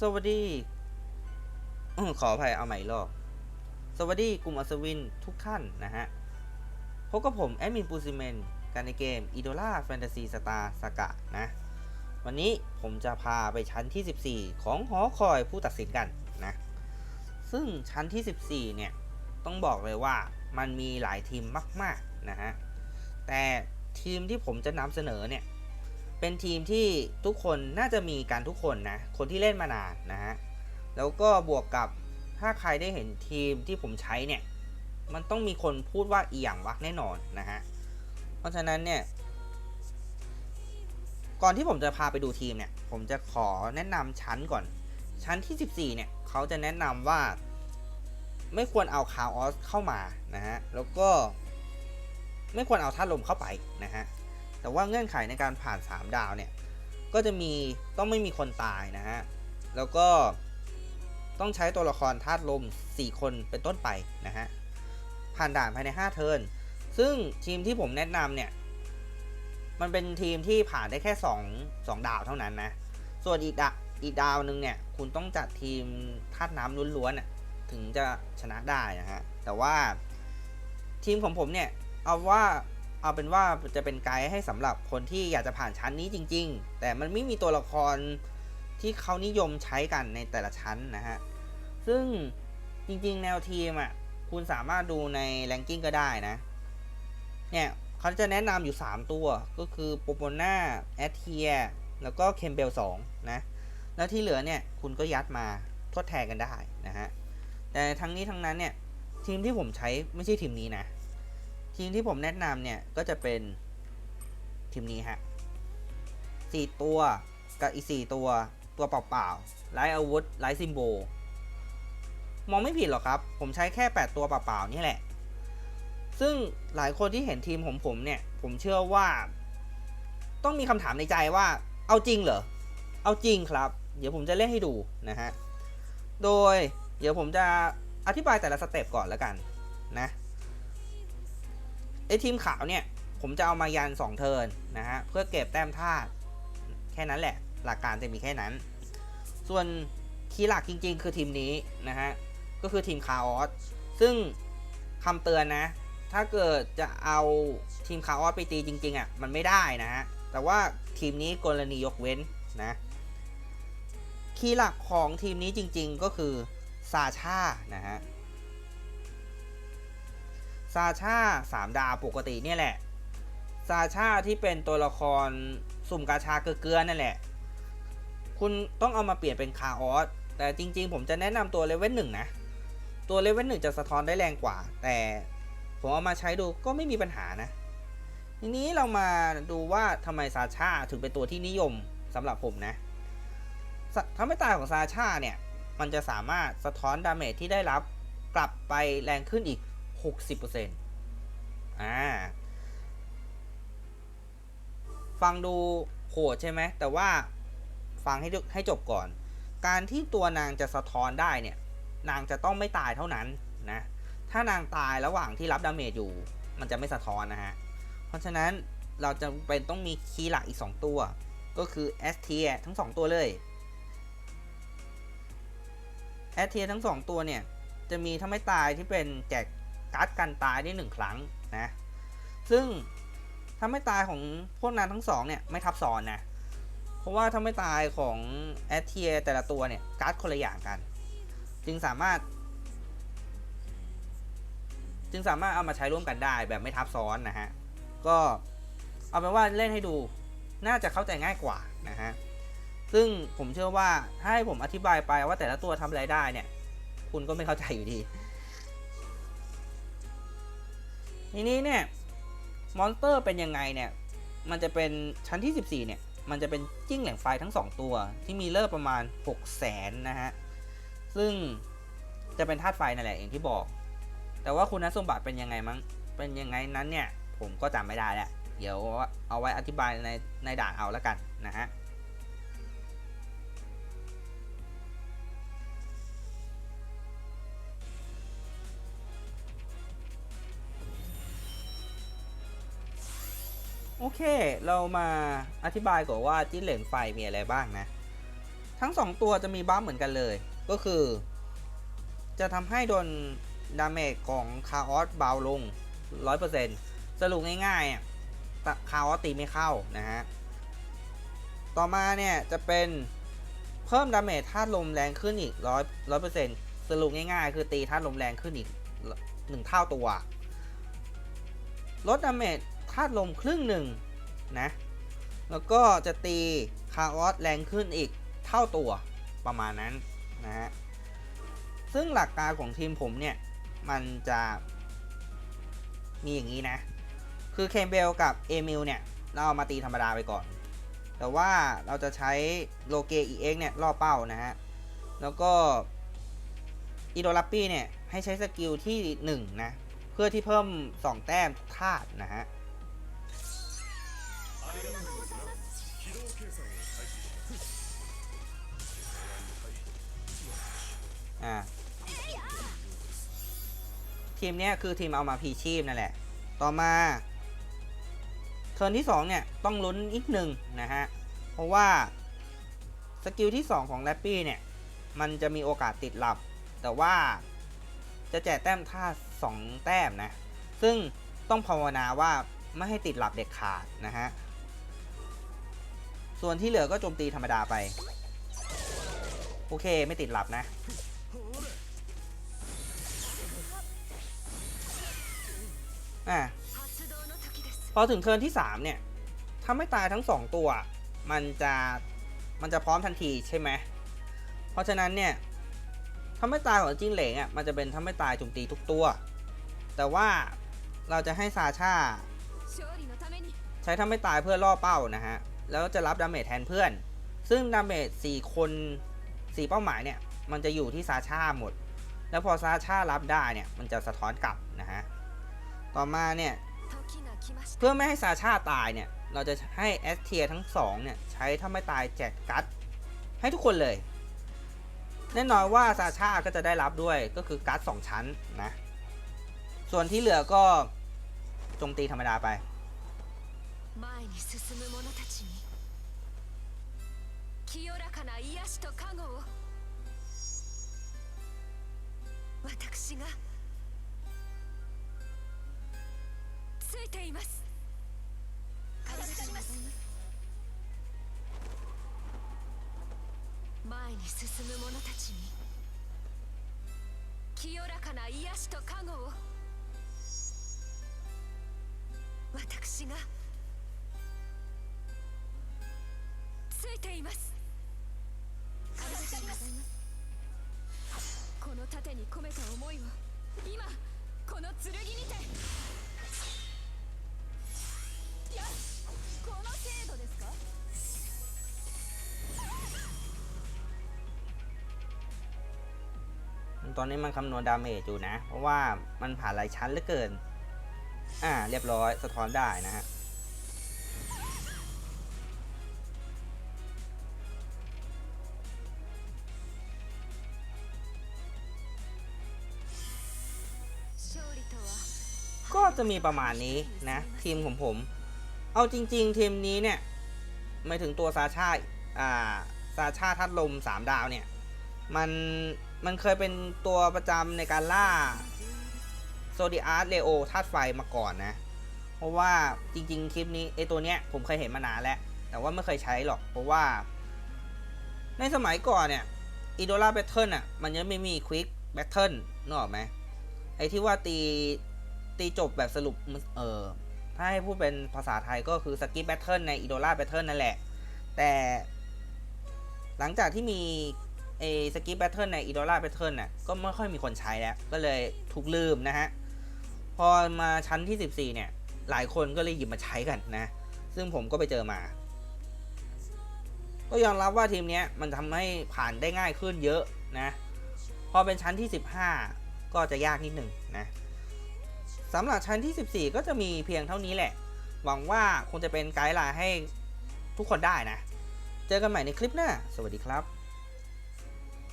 สวัสดีอขออภัยเอาใหม่รอบสวัสดีกลุ่มอัศวินทุกท่านนะฮะ พบกับผม แอดมินปูซิเมน กันในเกม i d o l a Fantasy Star Saga นะ วันนี้ผมจะพาไปชั้นที่ 14 ของหอคอยผู้ตัดสินกันนะ ซึ่งชั้นที่ 14 เนี่ย ต้องบอกเลยว่ามันมีหลายทีมมาก ๆ นะฮะ แต่ทีมที่ผมจะนำเสนอเนี่ย เป็นทีมที่ทุกคนน่าจะมีกันทุกคนนะ คนที่เล่นมานานนะฮะ แล้วก็บวกกับถ้าใครได้เห็นทีมที่ผมใช้เนี่ย มันต้องมีคนพูดว่าอีหยังวักแน่นอนนะฮะ เพราะฉะนั้นเนี่ย ก่อนที่ผมจะพาไปดูทีมเนี่ย ผมจะขอแนะนำชั้นก่อน ชั้นที่ 14 เนี่ยเขาจะแนะนำว่าไม่ควรเอาคาออสเข้ามานะฮะ แล้วก็ไม่ควรเอาท่าลมเข้าไปนะฮะ แต่ว่าเงื่อนไขในการผ่าน 3 ดาวเนี่ย ก็จะมีต้องไม่มีคนตายนะฮะ แล้วก็ต้องใช้ตัวละครธาตุลม 4 คนเป็นต้นไปนะฮะ ผ่านด่านภายใน 5 เทิร์น ซึ่งทีมที่ผมแนะนำเนี่ย มันเป็นทีมที่ผ่านได้แค่ 2 2 ดาวเท่านั้นนะ ส่วนอีกดาอีกดาวหนึ่งเนี่ย คุณต้องจัดทีมธาตุน้ำล้วนๆถึงจะชนะได้นะฮะ แต่ว่าทีมของผมเนี่ย เอาว่า เอาเป็นว่าจะเป็นไกด์ให้สำหรับคนที่อยากจะผ่านชั้นนี้จริง ๆ แต่มันไม่มีตัวละครที่เขานิยมใช้กันในแต่ละชั้นนะฮะ ซึ่งจริงๆ แนวทีมอะ คุณสามารถดูในแรงกิ้งก็ได้นะ เนี่ยเขาจะแนะนำอยู่ 3 ตัว ก็คือโปโปนาแอทเทีย แล้วก็เคมเบล2นะ แล้วที่เหลือเนี่ย คุณก็ยัดมาทดแทนกันได้นะฮะ แต่ทั้งนี้ทั้งนั้นเนี่ย ทีมที่ผมใช้ไม่ใช่ทีมนี้นะ ทีมที่ผมแนะนำเนี่ย ก็จะเป็นทีมนี้ฮะสี่ตัวกับอีกสี่ตัวตัวเปล่าๆไร้อาวุธไร้ซิมโบลมองไม่ผิดหรอกครับ ผมใช้แค่ 8 ตัวเปล่าๆนี่แหละ ซึ่งหลายคนที่เห็นทีมของผมเนี่ย ผมเชื่อว่า ต้องมีคำถามในใจว่า เอาจริงเหรอ เอาจริงครับ เดี๋ยวผมจะเล่นให้ดูนะฮะ โดย เดี๋ยวผมจะอธิบายแต่ละสเต็ปก่อนแล้วกันนะ ไอทีมขาวเนี่ย ผมจะเอามายัน 2 เทินนะฮะ เพื่อเก็บแต้มธาตุแค่นั้นแหละ หลักการจะมีแค่นั้น ส่วนคีย์หลักจริง ๆ คือทีมนี้นะฮะ ก็คือทีมคาออสซึ่งคำเตือนนะ ถ้าเกิดจะเอาทีมคาออสไปตีจริง ๆอะมันไม่ได้นะฮะ แต่ว่าทีมนี้กรณียกเว้นนะคีย์หลักของทีมนี้จริง ๆ ก็คือซาชานะฮะ ซาชาสามดาวปกติเนี่ยแหละ ซาชาที่เป็นตัวละครสุ่มกาชาเกลือๆนั่นแหละ คุณต้องเอามาเปลี่ยนเป็นคาออส แต่จริง ๆ ผมจะแนะนำตัวเลเวลหนึ่งนะ ตัวเลเวลหนึ่งจะสะท้อนได้แรงกว่า แต่ผมเอามาใช้ดูก็ไม่มีปัญหานะ ทีนี้เรามาดูว่าทำไมซาชาถึงเป็นตัวที่นิยมสำหรับผมนะทำให้ตายของซาชาเนี่ย มันจะสามารถสะท้อนดาเมจที่ได้รับกลับไปแรงขึ้นอีก 60%อ่า ฟังดูโหดใช่ไหม แต่ว่าฟังให้ให้จบก่อน การที่ตัวนางจะสะท้อนได้เนี่ย นางจะต้องไม่ตายเท่านั้นนะ ถ้านางตายระหว่างที่รับดาเมจอยู่ มันจะไม่สะท้อนนะฮะ เพราะฉะนั้นเราจะเป็นต้องมีคีย์หลักอีก 2 ตัว ก็คือ S t ททั้ง 2 ตัวเลย S t ททั้ง 2 ตัวเนี่ย จะมีถ้าไม่ตายที่เป็นแจก การ์ดกันตายได้ 1 ครั้งนะ ซึ่งถ้าไม่ตายของพวกนั้นทั้งสองเนี่ยไม่ทับซ้อนนะ เพราะว่าถ้าไม่ตายของแอทเทียแต่ละตัวเนี่ยการ์ดคนละอย่างกัน จึงสามารถ จึงสามารถเอามาใช้ร่วมกันได้แบบไม่ทับซ้อนนะฮะ ก็เอาเป็นว่าเล่นให้ดูน่าจะเข้าใจง่ายกว่านะฮะ ซึ่งผมเชื่อว่าถ้าให้ผมอธิบายไปว่าแต่ละตัวทำอะไรได้เนี่ย คุณก็ไม่เข้าใจอยู่ดี ทีนี้เนี่ยมอนสเตอร์เป็นยังไงเนี่ย มันจะเป็นชั้นที่ 14 เนี่ย มันจะเป็นจิ้งแหลงไฟทั้ง 2 ตัว ที่มีเลิศประมาณ 6 0แสนนะฮะ ซึ่งจะเป็นธาตุไฟนั่นแหละอย่างที่บอก แต่ว่าคุณสมบัติเป็นยังไงมั้ง เป็นยังไงนั้นเนี่ย ผมก็จำไม่ได้แล้ว เดี๋ยวเอาไว้อธิบายในในด่านเอาแล้วกันนะฮะ โอเค เรามาอธิบายก่อนว่าจิ้นเหลนไฟมีอะไรบ้างนะ ทั้งสองตัวจะมีบัฟเหมือนกันเลย ก็คือ จะทำให้โดนดาเมจของคาออสเบาลง 100%สรุปง่ายๆอะคาออสตีไม่เข้านะฮะ ต่อมาเนี่ยจะเป็นเพิ่มดาเมจธาตุลมแรงขึ้นอีกร้อยร้อยเปอร์เซ็นต์สรุปง่ายๆ คือตีธาตุลมแรงขึ้นอีกหนึ่งเท่าตัว ลดดาเมจ ธาตุลมครึ่งหนึ่งนะ แล้วก็จะตีคาออสแรงขึ้นอีกเท่าตัวประมาณนั้นนะฮะ ซึ่งหลักการของทีมผมเนี่ย มันจะมีอย่างนี้นะ คือเคมเบลกับเอมิลเนี่ย เราเอามาตีธรรมดาไปก่อน แต่ว่าเราจะใช้โลเกอีเอ็กเนี่ยล่อเป้านะฮะ แล้วก็อีโดลัปปี้เนี่ย ให้ใช้สกิลที่ 1 นะ เพื่อที่เพิ่ม 2 แต้มทุกธาตุนะฮะ อ่าทีมเนี้ยคือทีมเอามาพีชีพนั่นแหละ ต่อมาเทิร์นที่2เนี่ยต้องลุ้นอีกหนึ่งนะฮะ เพราะว่าสกิลที่ 2 ของแรปปี้เนี่ย มันจะมีโอกาสติดหลับ แต่ว่าจะแจกแต้มท่า2 แต้มนะ ซึ่งต้องภาวนาว่าไม่ให้ติดหลับเด็ดขาดนะฮะ ส่วนที่เหลือก็โจมตีธรรมดาไป โอเคไม่ติดหลับนะ อะพอถึงเทิร์นที่ 3 เนี่ย ถ้าไม่ตายทั้ง 2 ตัว มันจะ มันจะพร้อมทันทีใช่ไหม เพราะฉะนั้นเนี่ย ถ้าไม่ตายของจิ้งเหลงอะ มันจะเป็นถ้าไม่ตายโจมตีทุกตัว แต่ว่าเราจะให้ซาชาใช้ถ้าไม่ตายเพื่อล่อเป้านะฮะ แล้วจะรับดาเมจแทนเพื่อน ซึ่งดาเมจ4คน 4 เป้าหมายเนี่ย มันจะอยู่ที่ซาชาหมด แล้วพอซาชารับได้เนี่ย มันจะสะท้อนกลับนะฮะ ต่อมาเนี่ย เพื่อไม่ให้ซาชาตายเนี่ย เราจะให้แอสเทียทั้งสองเนี่ย ใช้ถ้าไม่ตายแจกกัดให้ทุกคนเลย แน่นอนว่าซาชาก็จะได้รับด้วยก็คือการ์ดสองชั้นนะ ส่วนที่เหลือก็โจมตีธรรมดาไป ついています。感謝します。前に進む者たちに清らかな癒しと加護を私がついています。感謝します。この盾に込めた思いを今この剣にて ตอนนี้มันคำนวณดาเมจอยู่นะ เพราะว่ามันผ่านหลายชั้นเหลือเกิน อ่า เรียบร้อยสะท้อนได้นะฮะก็จะมีประมาณนี้นะ ทีมของผม เอาจริง ๆ ทีมนี้เนี่ยไม่ถึงตัวซาชาอ่าซาชาทัดลม 3 ดาวเนี่ย มัน มันเคยเป็นตัวประจำในการล่าโซดิอาร์เลโอธาตุไฟมาก่อนนะ เพราะว่าจริงๆ คลิปนี้ไอตัวเนี้ยผมเคยเห็นมานานแล้ว แต่ว่าไม่เคยใช้หรอก เพราะว่า ในสมัยก่อนเนี่ยอีโดล่าแบทเทิลอะ มันยังไม่มีควิกแบทเทิลนึกออกไหมไอที่ว่าตีตีจบแบบสรุปเออถ้าให้พูดเป็นภาษาไทยก็คือสกิปแบทเทิลในอีโดล่าแบทเทิลนั่นแหละ แต่หลังจากที่มี เอสกิปแบทเทิลในอีโดล่าแบทเทิลน่ะก็ไม่ค่อยมีคนใช้แล้ว ก็เลยถูกลืมนะฮะ พอมาชั้นที่ 14 เนี่ย หลายคนก็เลยหยิบมาใช้กันนะ ซึ่งผมก็ไปเจอมา ก็ยอมรับว่าทีมนี้มันทำให้ผ่านได้ง่ายขึ้นเยอะนะ พอเป็นชั้นที่ 15 ก็จะยากนิดหนึ่งนะสำหรับชั้นที่ 14 ก็จะมีเพียงเท่านี้แหละ หวังว่าคงจะเป็นไกด์ไลน์ให้ทุกคนได้นะ เจอกันใหม่ในคลิปหน้า สวัสดีครับ